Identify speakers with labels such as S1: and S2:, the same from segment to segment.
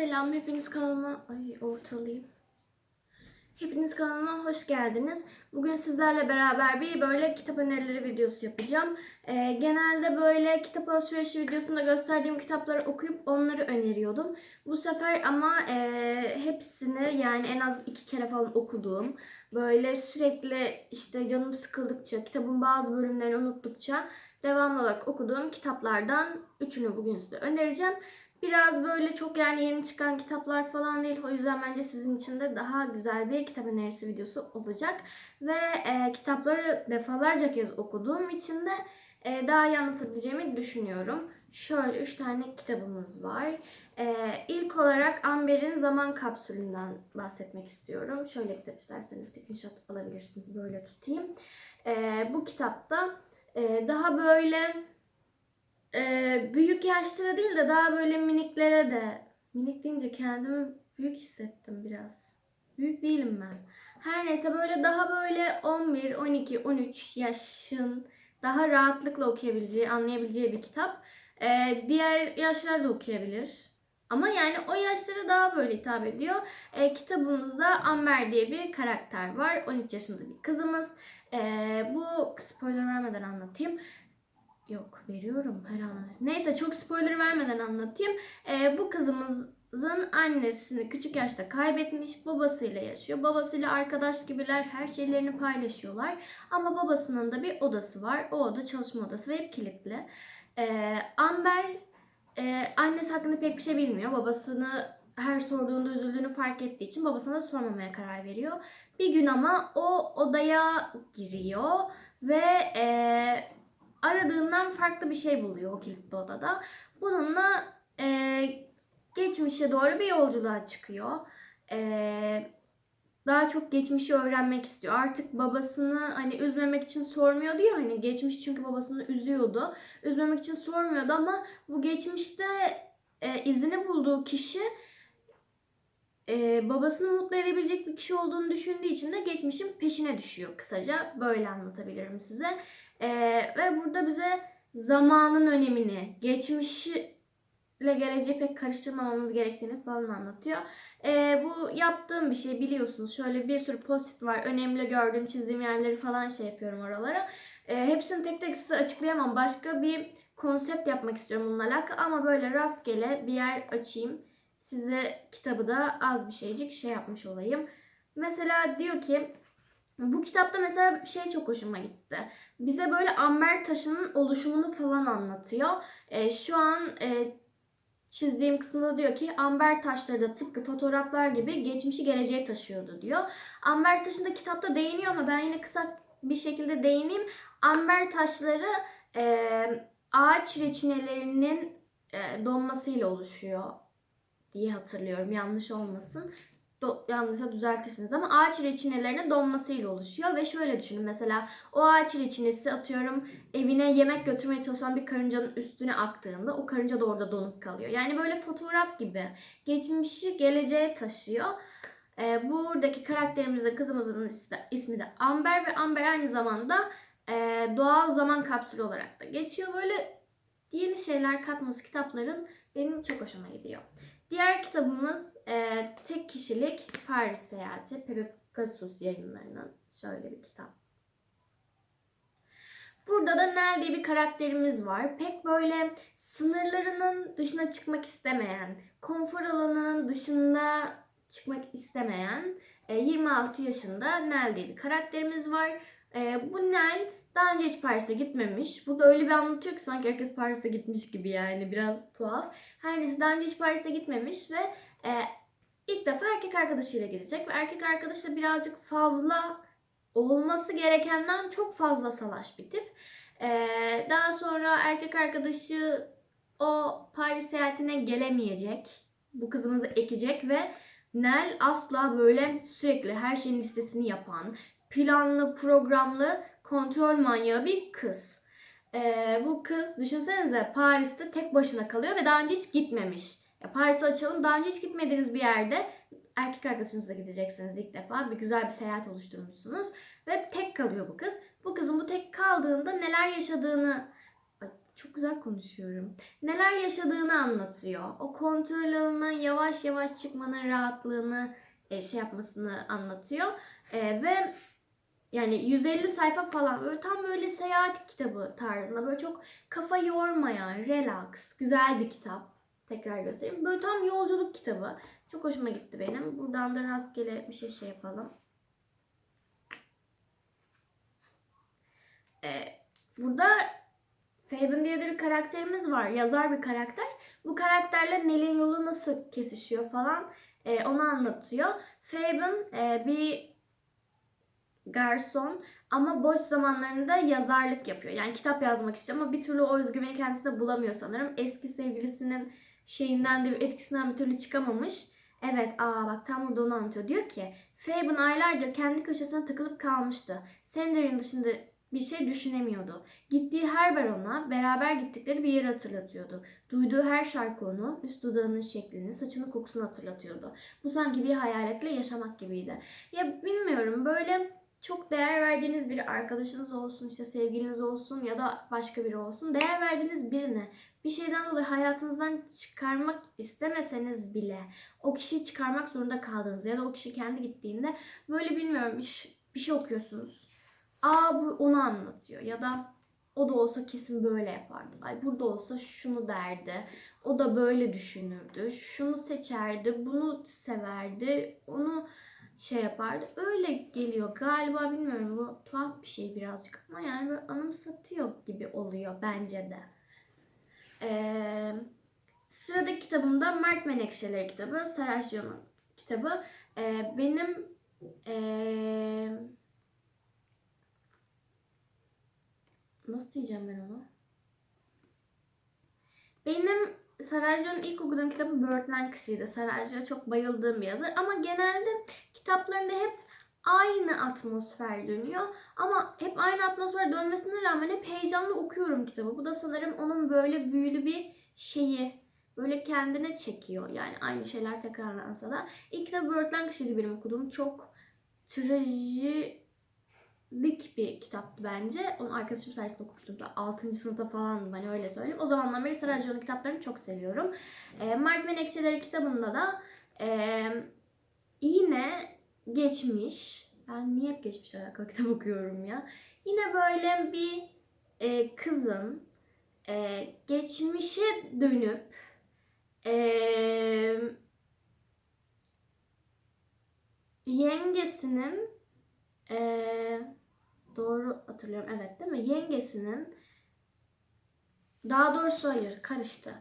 S1: Selam, hepiniz kanalıma... Ay ortalayayım. Hepiniz kanalıma hoş geldiniz. Bugün sizlerle beraber bir böyle kitap önerileri videosu yapacağım. Ee, genelde böyle kitap alışverişi videosunda gösterdiğim kitapları okuyup onları öneriyordum. Bu sefer ama e, hepsini yani en az iki kere falan okuduğum, böyle sürekli işte canım sıkıldıkça, kitabın bazı bölümlerini unuttukça devamlı olarak okuduğum kitaplardan üçünü bugün size önereceğim. Biraz böyle çok yani yeni çıkan kitaplar falan değil. O yüzden bence sizin için de daha güzel bir kitap önerisi videosu olacak. Ve e, kitapları defalarca kez okuduğum için de e, daha iyi anlatabileceğimi düşünüyorum. Şöyle üç tane kitabımız var. E, ilk olarak Amber'in Zaman Kapsülü'nden bahsetmek istiyorum. Şöyle kitap isterseniz screenshot alabilirsiniz. Böyle tutayım. E, bu kitapta e, daha böyle ee, büyük yaşlara değil de daha böyle miniklere de minik deyince kendimi büyük hissettim biraz. Büyük değilim ben. Her neyse böyle daha böyle 11, 12, 13 yaşın daha rahatlıkla okuyabileceği, anlayabileceği bir kitap. Ee, diğer yaşlar da okuyabilir. Ama yani o yaşlara daha böyle hitap ediyor. Ee, kitabımızda Amber diye bir karakter var. 13 yaşında bir kızımız. Ee, bu spoiler vermeden anlatayım. Yok veriyorum her an. Neyse çok spoiler vermeden anlatayım. Ee, bu kızımızın annesini küçük yaşta kaybetmiş. Babasıyla yaşıyor. Babasıyla arkadaş gibiler. Her şeylerini paylaşıyorlar. Ama babasının da bir odası var. O oda çalışma odası ve hep kilitli. Ee, Amber e, annesi hakkında pek bir şey bilmiyor. Babasını her sorduğunda üzüldüğünü fark ettiği için babasına da sormamaya karar veriyor. Bir gün ama o odaya giriyor ve e, aradığından farklı bir şey buluyor o kilitli odada. Bununla e, geçmişe doğru bir yolculuğa çıkıyor. E, daha çok geçmişi öğrenmek istiyor. Artık babasını hani üzmemek için sormuyordu ya hani geçmiş çünkü babasını üzüyordu. Üzmemek için sormuyordu ama bu geçmişte e, izini bulduğu kişi e, babasını mutlu edebilecek bir kişi olduğunu düşündüğü için de geçmişin peşine düşüyor kısaca. Böyle anlatabilirim size. E, ve burada bize zamanın önemini, geçmişle geleceği pek karıştırmamamız gerektiğini falan anlatıyor. E, bu yaptığım bir şey biliyorsunuz. Şöyle bir sürü post var. Önemli gördüğüm, çizdiğim yerleri falan şey yapıyorum oralara. E, hepsini tek tek size açıklayamam. Başka bir konsept yapmak istiyorum bununla alakalı ama böyle rastgele bir yer açayım size kitabı da az bir şeycik şey yapmış olayım. Mesela diyor ki bu kitapta mesela şey çok hoşuma gitti. Bize böyle amber taşının oluşumunu falan anlatıyor. E, şu an e, çizdiğim kısımda diyor ki amber taşları da tıpkı fotoğraflar gibi geçmişi geleceğe taşıyordu diyor. Amber taşında kitapta değiniyor ama ben yine kısa bir şekilde değineyim. Amber taşları e, ağaç reçinelerinin e, donmasıyla oluşuyor diye hatırlıyorum. Yanlış olmasın. Do- yanlışa düzeltirsiniz ama ağaç reçinelerinin donmasıyla oluşuyor ve şöyle düşünün mesela o ağaç reçinesi atıyorum evine yemek götürmeye çalışan bir karıncanın üstüne aktığında o karınca da orada donup kalıyor. Yani böyle fotoğraf gibi geçmişi geleceğe taşıyor. Ee, buradaki karakterimizin kızımızın ismi de Amber ve Amber aynı zamanda e, doğal zaman kapsülü olarak da geçiyor. Böyle yeni şeyler katması kitapların benim çok hoşuma gidiyor. Diğer kitabımız e, tek kişilik Paris Seyahati Pegasus yayınlarının şöyle bir kitap. Burada da Nell diye bir karakterimiz var. Pek böyle sınırlarının dışına çıkmak istemeyen, konfor alanının dışında çıkmak istemeyen 26 yaşında Nell diye bir karakterimiz var. Bu Nell daha önce hiç Paris'e gitmemiş. Burada öyle bir anlatıyor ki sanki herkes Paris'e gitmiş gibi yani biraz tuhaf. Her neyse daha önce hiç Paris'e gitmemiş ve e, ilk defa erkek arkadaşıyla gidecek. Ve erkek arkadaşı da birazcık fazla olması gerekenden çok fazla salaş bir tip. E, daha sonra erkek arkadaşı o Paris seyahatine gelemeyecek. Bu kızımızı ekecek ve Nel asla böyle sürekli her şeyin listesini yapan, planlı, programlı kontrol manyağı bir kız. Ee, bu kız düşünsenize Paris'te tek başına kalıyor ve daha önce hiç gitmemiş. Ya Paris'e açalım daha önce hiç gitmediğiniz bir yerde erkek arkadaşınızla gideceksiniz ilk defa. Bir güzel bir seyahat oluşturmuşsunuz. Ve tek kalıyor bu kız. Bu kızın bu tek kaldığında neler yaşadığını çok güzel konuşuyorum. Neler yaşadığını anlatıyor. O kontrol alanına yavaş yavaş çıkmanın rahatlığını e, şey yapmasını anlatıyor. E, ve yani 150 sayfa falan böyle tam böyle seyahat kitabı tarzında böyle çok kafa yormayan, relax, güzel bir kitap. Tekrar göstereyim. Böyle tam yolculuk kitabı. Çok hoşuma gitti benim. Buradan da rastgele bir şey şey yapalım. Ee, burada Fabian diye de bir karakterimiz var. Yazar bir karakter. Bu karakterle Nell'in yolu nasıl kesişiyor falan e, onu anlatıyor. Fabian e, bir garson ama boş zamanlarında yazarlık yapıyor. Yani kitap yazmak istiyor ama bir türlü o özgüveni kendisinde bulamıyor sanırım. Eski sevgilisinin şeyinden de etkisinden bir türlü çıkamamış. Evet aa bak tam burada onu anlatıyor. Diyor ki Fabian aylardır kendi köşesine takılıp kalmıştı. Sander'in dışında bir şey düşünemiyordu. Gittiği her bar ona beraber gittikleri bir yeri hatırlatıyordu. Duyduğu her şarkı onu üst dudağının şeklini, saçının kokusunu hatırlatıyordu. Bu sanki bir hayaletle yaşamak gibiydi. Ya bilmiyorum böyle çok değer verdiğiniz bir arkadaşınız olsun, işte sevgiliniz olsun ya da başka biri olsun. Değer verdiğiniz birine bir şeyden dolayı hayatınızdan çıkarmak istemeseniz bile o kişiyi çıkarmak zorunda kaldığınız ya da o kişi kendi gittiğinde böyle bilmiyorum bir, bir şey okuyorsunuz. Aa bu onu anlatıyor ya da o da olsa kesin böyle yapardı. Ay burada olsa şunu derdi. O da böyle düşünürdü. Şunu seçerdi, bunu severdi. Onu şey yapardı. Öyle geliyor galiba bilmiyorum bu tuhaf bir şey birazcık ama yani böyle anımsatıyor gibi oluyor bence de. Ee, sıradaki kitabımda Mert Menekşeleri kitabı, Sarajevo'nun kitabı. Ee, benim ee, nasıl diyeceğim ben onu? Benim Saraycı'nın ilk okuduğum kitabı Birdland Kışı'ydı. Saraycı'ya çok bayıldığım bir yazar. Ama genelde kitaplarında hep aynı atmosfer dönüyor. Ama hep aynı atmosfer dönmesine rağmen hep heyecanlı okuyorum kitabı. Bu da sanırım onun böyle büyülü bir şeyi. Böyle kendine çekiyor. Yani aynı şeyler tekrarlansa da. İlk kitabı Birdland Kışı'ydı benim okuduğum. Çok traji lik bir kitaptı bence. Onu arkadaşım sayesinde okumuştum. 6. sınıfta falandım hani öyle söyleyeyim. O zamandan beri Sarajevo'nun kitaplarını çok seviyorum. E, Mark Menekşeleri kitabında da e, yine geçmiş. Ben niye hep geçmişle alakalı kitap okuyorum ya. Yine böyle bir e, kızın e, geçmişe dönüp e, yengesinin eee Doğru hatırlıyorum. Evet değil mi? Yengesinin daha doğrusu hayır karıştı.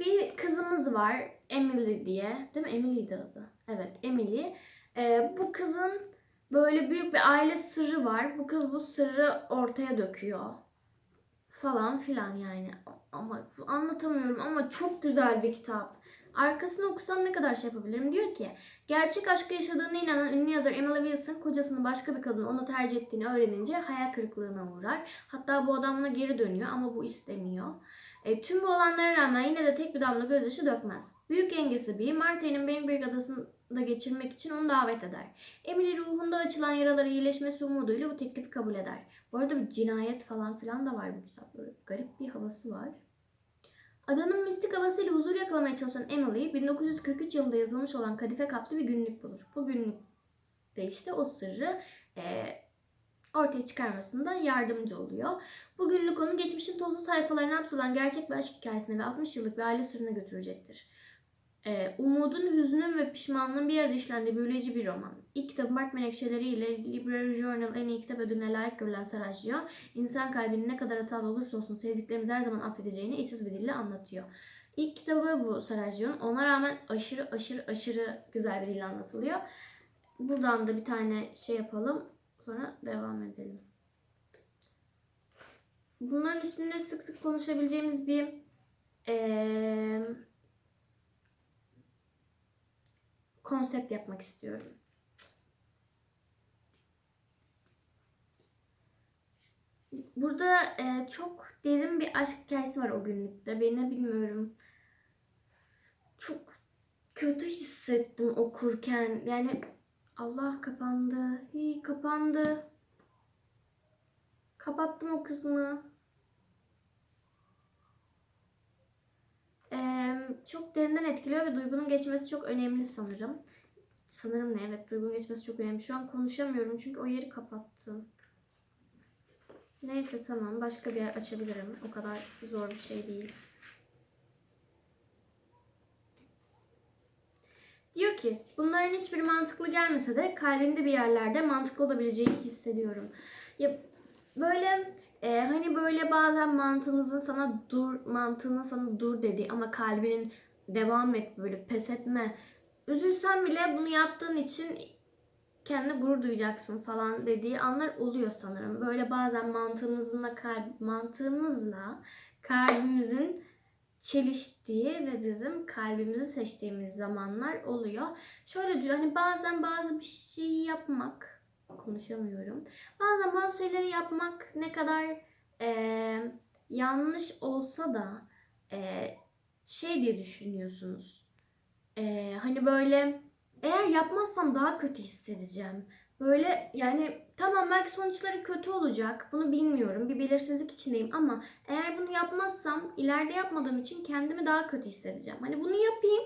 S1: Bir kızımız var Emily diye. Değil mi? Emily'di adı. Evet Emily. Ee, bu kızın böyle büyük bir aile sırrı var. Bu kız bu sırrı ortaya döküyor. Falan filan yani. Ama anlatamıyorum ama çok güzel bir kitap. Arkasını okusam ne kadar şey yapabilirim? Diyor ki gerçek aşkı yaşadığına inanan ünlü yazar Emily Wilson kocasının başka bir kadını onu tercih ettiğini öğrenince hayal kırıklığına uğrar. Hatta bu adamla geri dönüyor ama bu istemiyor. E, tüm bu olanlara rağmen yine de tek bir damla gözyaşı dökmez. Büyük yengesi bir Marta'nın Bainbridge adasında geçirmek için onu davet eder. Emily ruhunda açılan yaraları iyileşmesi umuduyla bu teklifi kabul eder. Bu arada bir cinayet falan filan da var bu kitapta. Garip bir havası var. Adanın mistik havasıyla huzur yakalamaya çalışan Emily 1943 yılında yazılmış olan kadife kaplı bir günlük bulur. Bu günlükte işte o sırrı e, ortaya çıkarmasında yardımcı oluyor. Bu günlük onu geçmişin tozlu sayfalarına hapsolan gerçek bir aşk hikayesine ve 60 yıllık bir aile sırrına götürecektir. Ee, umudun, hüznün ve pişmanlığın bir arada işlendiği büyüleyici bir roman. İlk kitabı Mart Menekşeleri ile Literary Journal en iyi kitap ödülüne layık görülen Sarajyo, insan kalbinin ne kadar hatalı olursa olsun sevdiklerimizi her zaman affedeceğini eşsiz bir dille anlatıyor. İlk kitabı bu Sarajyo'nun. Ona rağmen aşırı aşırı aşırı güzel bir dille anlatılıyor. Buradan da bir tane şey yapalım. Sonra devam edelim. Bunların üstünde sık sık konuşabileceğimiz bir ee, konsept yapmak istiyorum. Burada e, çok derin bir aşk hikayesi var o günlükte. Beni bilmiyorum. Çok kötü hissettim okurken. Yani Allah kapandı. Hi, kapandı. Kapattım o kısmı. Çok derinden etkiliyor ve duygunun geçmesi çok önemli sanırım. Sanırım ne? Evet duygunun geçmesi çok önemli. Şu an konuşamıyorum çünkü o yeri kapattım. Neyse tamam başka bir yer açabilirim. O kadar zor bir şey değil. Diyor ki bunların hiçbiri mantıklı gelmese de kalbimde bir yerlerde mantıklı olabileceğini hissediyorum. Ya böyle e, hani böyle bazen mantığınızın sana dur mantığının sana dur dedi ama kalbinin devam et böyle pes etme. Üzülsen bile bunu yaptığın için kendine gurur duyacaksın falan dediği anlar oluyor sanırım. Böyle bazen mantığımızla kalp mantığımızla kalbimizin çeliştiği ve bizim kalbimizi seçtiğimiz zamanlar oluyor. Şöyle diyor hani bazen bazı bir şey yapmak konuşamıyorum. Bazen bazı şeyleri yapmak ne kadar eee, yanlış olsa da eee, şey diye düşünüyorsunuz. Eee, hani böyle eğer yapmazsam daha kötü hissedeceğim. Böyle yani tamam belki sonuçları kötü olacak. Bunu bilmiyorum. Bir belirsizlik içindeyim ama eğer bunu yapmazsam ileride yapmadığım için kendimi daha kötü hissedeceğim. Hani bunu yapayım.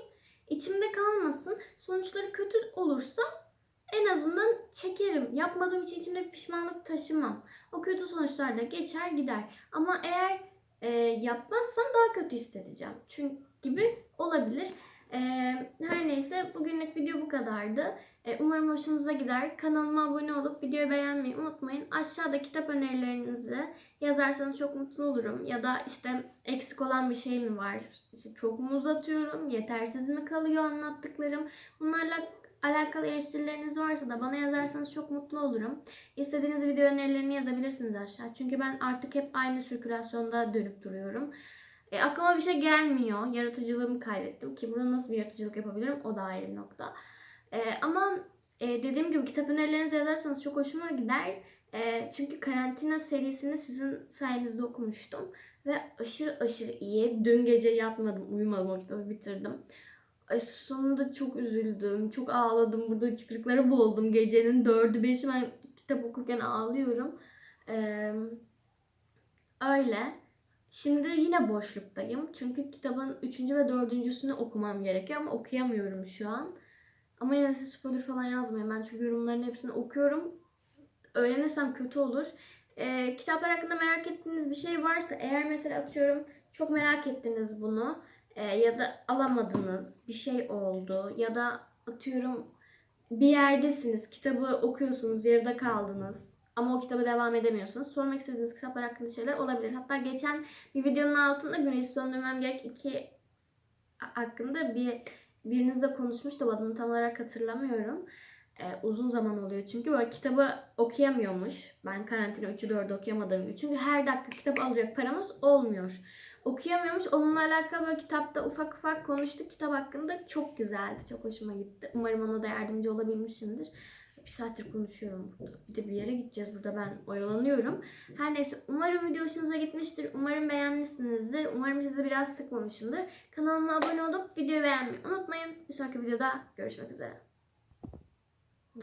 S1: içimde kalmasın. Sonuçları kötü olursa en azından çekerim. Yapmadığım için içimde pişmanlık taşımam. O kötü sonuçlar da geçer gider. Ama eğer e, yapmazsam daha kötü hissedeceğim. Çünkü gibi olabilir. E, her neyse bugünlük video bu kadardı. E, umarım hoşunuza gider. Kanalıma abone olup videoyu beğenmeyi unutmayın. Aşağıda kitap önerilerinizi yazarsanız çok mutlu olurum. Ya da işte eksik olan bir şey mi var? İşte çok mu uzatıyorum? Yetersiz mi kalıyor anlattıklarım? Bunlarla alakalı eleştirileriniz varsa da bana yazarsanız çok mutlu olurum. İstediğiniz video önerilerini yazabilirsiniz aşağı. Çünkü ben artık hep aynı sirkülasyonda dönüp duruyorum. E, aklıma bir şey gelmiyor. Yaratıcılığımı kaybettim. Ki burada nasıl bir yaratıcılık yapabilirim o da ayrı nokta. E, ama e, dediğim gibi kitap önerilerinizi yazarsanız çok hoşuma gider. E, çünkü karantina serisini sizin sayenizde okumuştum. Ve aşırı aşırı iyi. Dün gece yatmadım, uyumadım o kitabı bitirdim. Ay, sonunda çok üzüldüm. Çok ağladım. Burada çıkırıkları boğuldum. Gecenin dördü beşi ben kitap okurken ağlıyorum. Ee, öyle. Şimdi yine boşluktayım. Çünkü kitabın üçüncü ve dördüncüsünü okumam gerekiyor ama okuyamıyorum şu an. Ama yine siz spoiler falan yazmayın. Ben çünkü yorumların hepsini okuyorum. Öğrenirsem kötü olur. Ee, kitaplar hakkında merak ettiğiniz bir şey varsa eğer mesela atıyorum çok merak ettiniz bunu e, ya da alamadınız bir şey oldu ya da atıyorum bir yerdesiniz kitabı okuyorsunuz yarıda kaldınız ama o kitaba devam edemiyorsunuz. Sormak istediğiniz kitaplar hakkında şeyler olabilir. Hatta geçen bir videonun altında Güneşi Söndürmem Gerek iki hakkında bir birinizle konuşmuştu. Adını tam olarak hatırlamıyorum. Ee, uzun zaman oluyor çünkü böyle kitabı okuyamıyormuş. Ben karantina 3'ü 4'ü okuyamadığım için. Çünkü her dakika kitap alacak paramız olmuyor. Okuyamıyormuş. Onunla alakalı böyle kitapta ufak ufak konuştuk. Kitap hakkında çok güzeldi. Çok hoşuma gitti. Umarım ona da yardımcı olabilmişimdir. Bir saattir konuşuyorum burada. Bir de bir yere gideceğiz. Burada ben oyalanıyorum. Her neyse umarım video hoşunuza gitmiştir. Umarım beğenmişsinizdir. Umarım sizi biraz sıkmamışımdır. Kanalıma abone olup videoyu beğenmeyi unutmayın. Bir sonraki videoda görüşmek üzere.